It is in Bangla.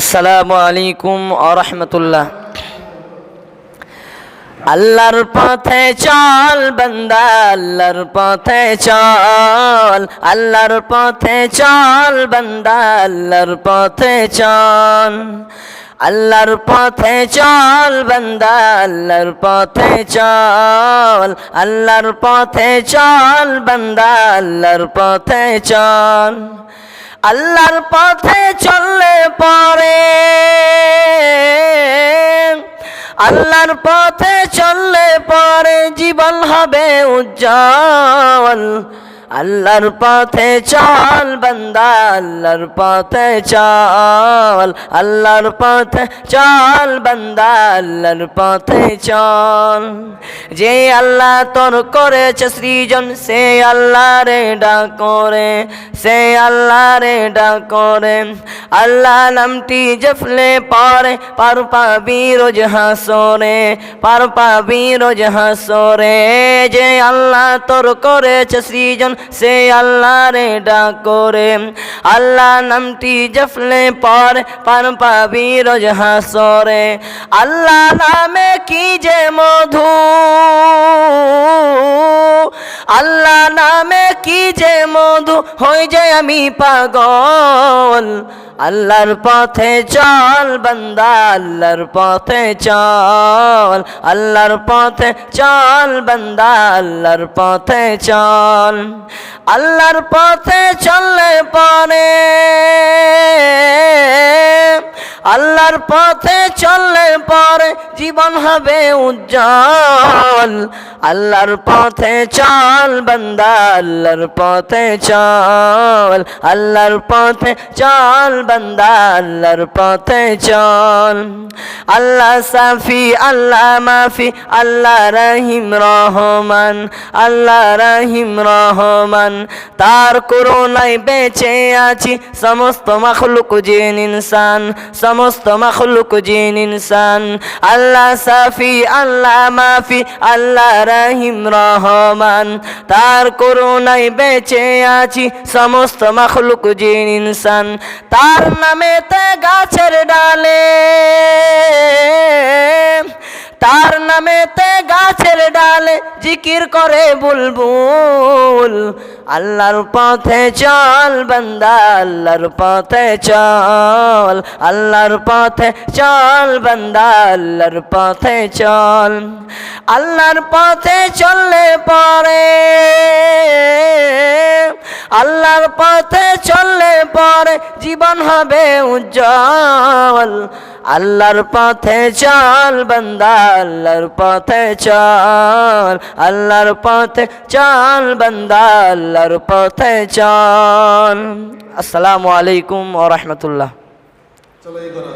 আসসালামু আলাইকুম আরহামতুল্লাহ। আল্লাহর পথে চল বান্দা, আল্লাহর পথে চল, আল্লাহর পথে চল বান্দা, আল্লাহর পথে চল, আল্লাহর পথে চল বান্দা, আল্লাহর পথে চল, আল্লাহর পথে চল বান্দা, আল্লাহর পথে চল। আল্লাহর পথে চললে পরে। আল্লাহর পথে চললে পরে জীবন হবে উজ্জ্বল। আল্লাহর পথে চল বান্দা, আল্লাহর পথে চল, আল্লাহর পথে চল বান্দা, আল্লাহর পথে চল। যে আল্লাহ তোর করেছে সৃজন, সে আল্লাহ রে ডাকরে, সে আল্লাহ রে ডাকরে। আল্লাহ নামটি জফলে পরে, পার পাবি রোজ হাসরে, পার পাবি রোজ হাসরে। যে আল্লাহ তোর করেছে সৃজন সে আল্লাহ রে ডাকরে। আল্লাহ নামটি জফলে পর পান পাবি রোজ হাসরে। আল্লাহ নামে কি যে মধু? আল্লাহ নামে কি যে মধু? হয়ে যে আমি পাগল। আল্লাহর পথে চল, বন্দা, আল্লাহর পথে চল। আল্লাহর পথে চল, বন্দা, আল্লাহর পথে চল। আল্লাহর পথে চললে পরে আল্লাহর পথে চললে পরে জীবন হবে উজ্জ্বল। আল্লাহর পথে চল বান্দা, আল্লাহর পথে চল। আল্লাহর পথে চল বান্দা, আল্লাহর পথে চল। আল্লাহ সাফি, আল্লাহ মাফি, আল্লাহ রহিম রহমান, আল্লাহ রহিম রহমান। তার করোনায় বেঁচে আছি, সমস্ত মখলুক জিন ইনসান সমস্ত মখলুক জিন ইনসান। আল্লাহ সাফি, আল্লাহ মাফি, আল্লাহ রাহিম, রহমান। তার করুণায় বেঁচে আছি সমস্ত মখলুক জিন ইনসান। তার নামে তে গাছের ডালে তার নামেতে গাছের ডালে জিকির করে বুলবুল। আল্লাহর পথে চল বন্দা, আল্লাহর পথে চল। আল্লাহর পথে চল বান্দা, আল্লাহর পথে চল। আল্লাহর পথে চললে পরে আল্লাহর পথে চললে পরে জীবন হবে উজ্জ্বল। আল্লাহর পথে চল বান্দা, আল্লাহর পথে চল। আল্লাহর পথে চল বান্দা, আল্লাহর পথে চল। আসসালামু আলাইকুম ওয়া রাহমাতুল্লাহ।